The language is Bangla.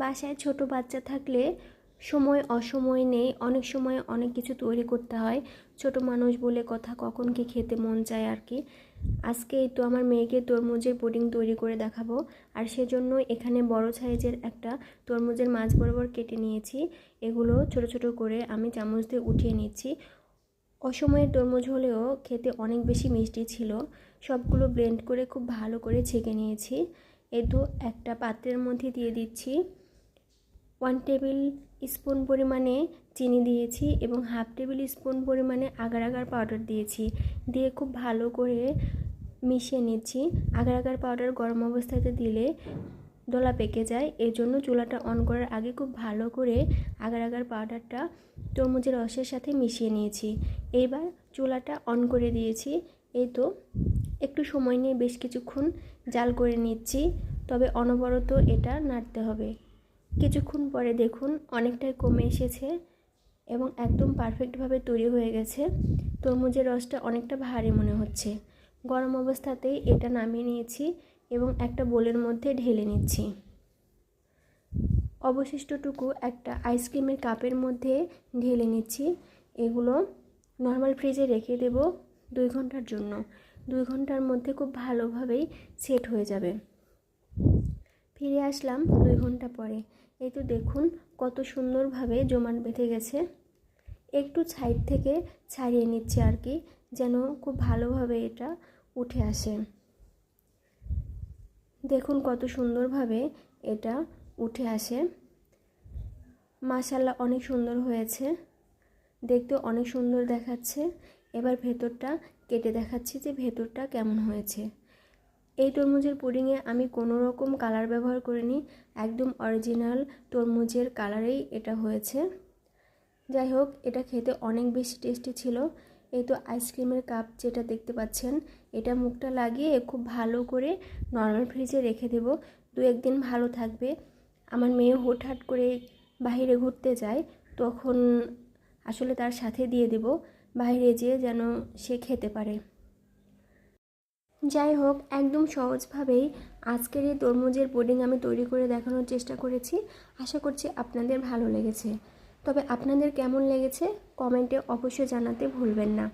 বাসায় ছোট বাচ্চা থাকলে সময় অসময় নেই, অনেক সময় অনেক কিছু তৈরি করতে হয়। ছোট মানুষ বলে কথা কখন কি খেতে মন চায় আর কি। আজকে তো আমার মেয়েকে তরমুজের পুডিং তৈরি করে দেখাবো। আর সেজন্য এখানে বড় সাইজের একটা তরমুজের মাছ বরাবর কেটে নিয়েছি। এগুলো ছোট ছোট করে আমি চামচ দিয়ে উঠিয়ে নিচ্ছি। অসময়ের তরমুজ হলেও খেতে অনেক বেশি মিষ্টি ছিল। সবগুলো ব্লেন্ড করে খুব ভালো করে ছেঁকে নিয়েছি। এই তো একটা পাত্রের মধ্যে দিয়ে দিচ্ছি। ওয়ান টেবিল স্পুন পরিমাণে চিনি দিয়েছি এবং হাফ টেবিল স্পুন পরিমাণে আগার আগার পাউডার দিয়েছি। দিয়ে খুব ভালো করে মিশিয়ে নিচ্ছি। আগার আগার পাউডার গরম অবস্থাতে দিলে দলা পেকে যায়। এর জন্য চুলাটা অন করার আগে খুব ভালো করে আগার আগার পাউডারটা তরমুজের রসের সাথে মিশিয়ে নিয়েছি। এইবার চুলাটা অন করে দিয়েছি। এই তো একটু সময় নিয়ে বেশ কিছুক্ষণ জাল করে নিচ্ছি। তবে অনবরত এটা নাড়তে হবে। কিছুক্ষণ পরে দেখুন অনেকটাই কমে এসেছে এবং একদম পারফেক্টভাবে তৈরি হয়ে গেছে। তরমুজের রসটা অনেকটা ভারী মনে হচ্ছে। গরম অবস্থাতেই এটা নামিয়ে নিয়েছি এবং একটা বোলের মধ্যে ঢেলে নিচ্ছি। অবশিষ্টটুকু একটা আইসক্রিমের কাপের মধ্যে ঢেলে নিচ্ছি। এগুলো নর্মাল ফ্রিজে রেখে দেব দুই ঘণ্টার জন্য। দুই ঘণ্টার মধ্যে খুব ভালোভাবেই সেট হয়ে যাবে। ফিরে আসলাম দুই ঘণ্টা পরে। এই তো দেখুন কত সুন্দরভাবে জমাট বেঁধে গেছে। একটু সাইড থেকে ছাড়িয়ে নিচ্ছে আর কি, যেন খুব ভালোভাবে এটা উঠে আসে। দেখুন কত সুন্দরভাবে এটা উঠে আসে। মাশাল্লাহ অনেক সুন্দর হয়েছে। দেখতে অনেক সুন্দর দেখাচ্ছে। এবার ভেতরটা কেটে দেখাচ্ছি যে ভেতরটা কেমন হয়েছে। এই তরমুজের পুডিংয়ে আমি কোনো রকম কালার ব্যবহার করিনি, একদম অরিজিনাল তরমুজের কালারেই এটা হয়েছে। যাই হোক, এটা খেতে অনেক বেশি টেস্টি ছিল। এই তো আইসক্রিমের কাপ যেটা দেখতে পাচ্ছেন, এটা মুখটা লাগিয়ে খুব ভালো করে নর্মাল ফ্রিজে রেখে দেব। দু একদিন ভালো থাকবে। আমার মেয়ে হুটহাট করে বাইরে ঘুরতে যায়, তখন আসলে তার সাথে দিয়ে দেব বাইরে যেয়ে যেন সে খেতে পারে। যাই হোক একদম সহজভাবেই আজকের এই তরমুজের পুডিং আমি তৈরি করে দেখানোর চেষ্টা করেছি। আশা করছি আপনাদের ভালো লেগেছে। তবে আপনাদের কেমন লেগেছে, কমেন্টে অবশ্যই জানাতে ভুলবেন না।